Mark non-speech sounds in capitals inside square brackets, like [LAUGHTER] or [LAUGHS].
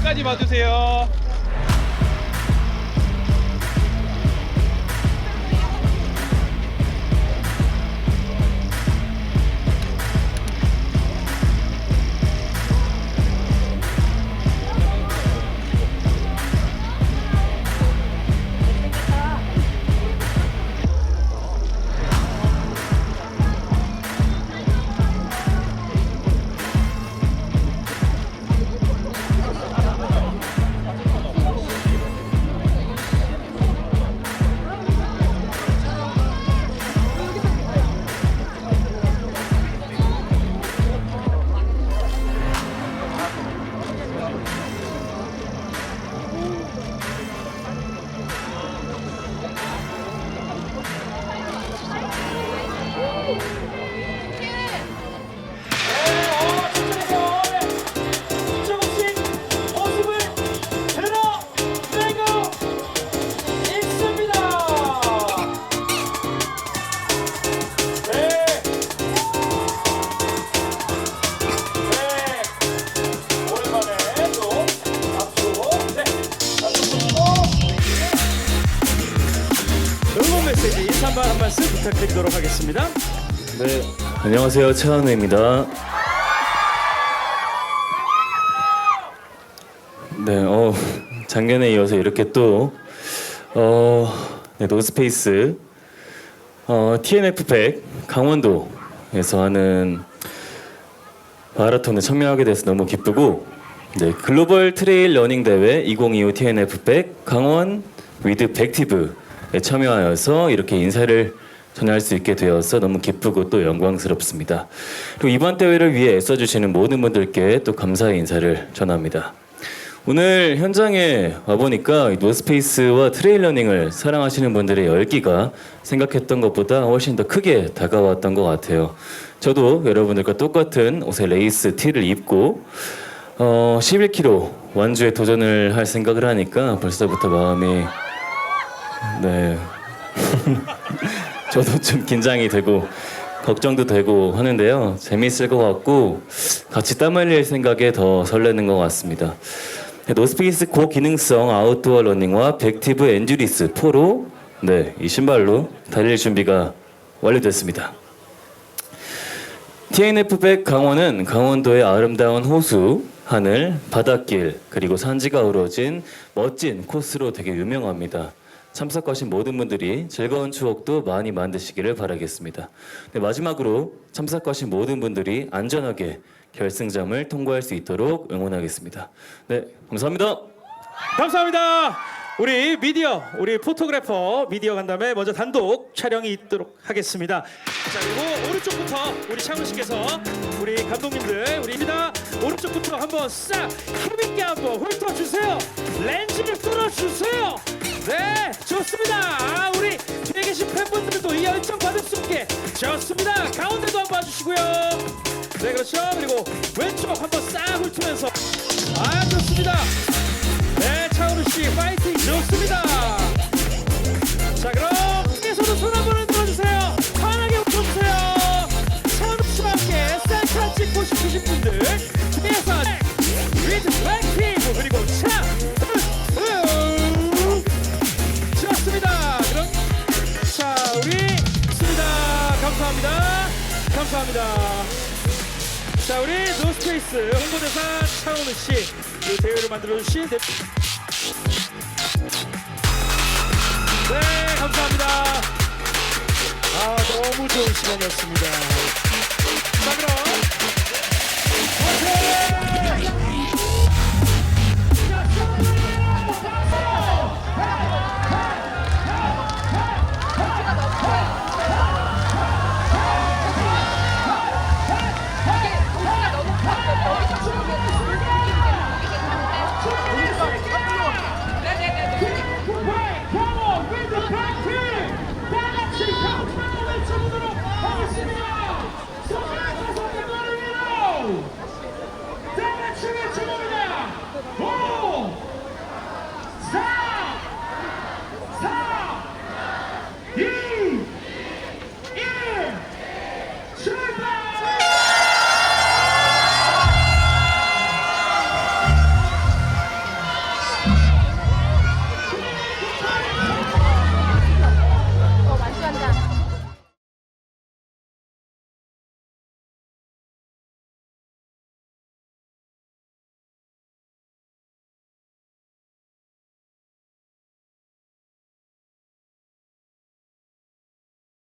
끝까지 봐주세요. 부탁드리도록 하겠습니다. 네, 안녕하세요. 최한우입니다. 네, 어, 작년에 이어서 이렇게 또 어, 네, 노스페이스 어, TNF 100 강원도에서 하는 마라톤에 참여하게 돼서 너무 기쁘고 네, 글로벌 트레일 러닝 대회 2025 TNF 100 강원 위드 백티브에 참여하여서 이렇게 인사를 전할 수 있게 되어서 너무 기쁘고 또 영광스럽습니다. 그리고 이번 대회를 위해 애써주시는 모든 분들께 또 감사의 인사를 전합니다. 오늘 현장에 와보니까 이 노스페이스와 트레일러닝을 사랑하시는 분들의 열기가 생각했던 것보다 훨씬 더 크게 다가왔던 것 같아요. 저도 여러분들과 똑같은 옷의 레이스 티를 입고 어, 11km 완주에 도전을 할 생각을 하니까 벌써부터 마음이 네 [LAUGHS] 저도 좀 긴장이 되고 걱정도 되고 하는데요. 재미있을 것 같고 같이 땀 흘릴 생각에 더 설레는 것 같습니다. 노스페이스 고기능성 아웃도어 러닝과 백티브 엔듀리스 4로 네, 이 신발로 달릴 준비가 완료됐습니다. TNF 100 강원은 강원도의 아름다운 호수, 하늘, 바닷길, 그리고 산지가 어우러진 멋진 코스로 되게 유명합니다. 참석하신 모든 분들이 즐거운 추억도 많이 만드시기를 바라겠습니다. 네, 마지막으로 참석하신 모든 분들이 안전하게 결승점을 통과할 수 있도록 응원하겠습니다. 네, 감사합니다. 감사합니다. 우리 미디어, 우리 포토그래퍼 미디어 간담회 먼저 단독 촬영이 있도록 하겠습니다. 자 그리고 오른쪽부터 우리 창훈 씨께서 우리 감독님들 우리입니다. 오른쪽부터 한번 싹 힘있게 한번 훑어 주세요. 렌즈를 뚫어 주세요. 네, 좋습니다. 아, 우리 뒤에 계신 팬분들도 이 열정 수 있게 좋습니다. 가운데도 한번 봐주시고요. 네, 그렇죠. 그리고 왼쪽 한번 싹 훑으면서 아 좋습니다. 네, 차은우 씨 파이팅 좋습니다. 자, 그럼 감사합니다. 자 우리 노스페이스 홍보대사 차은우 씨, 이 대회를 만들어 주신 대... 네 감사합니다. 아 너무 좋은 시간이었습니다. 자 그럼!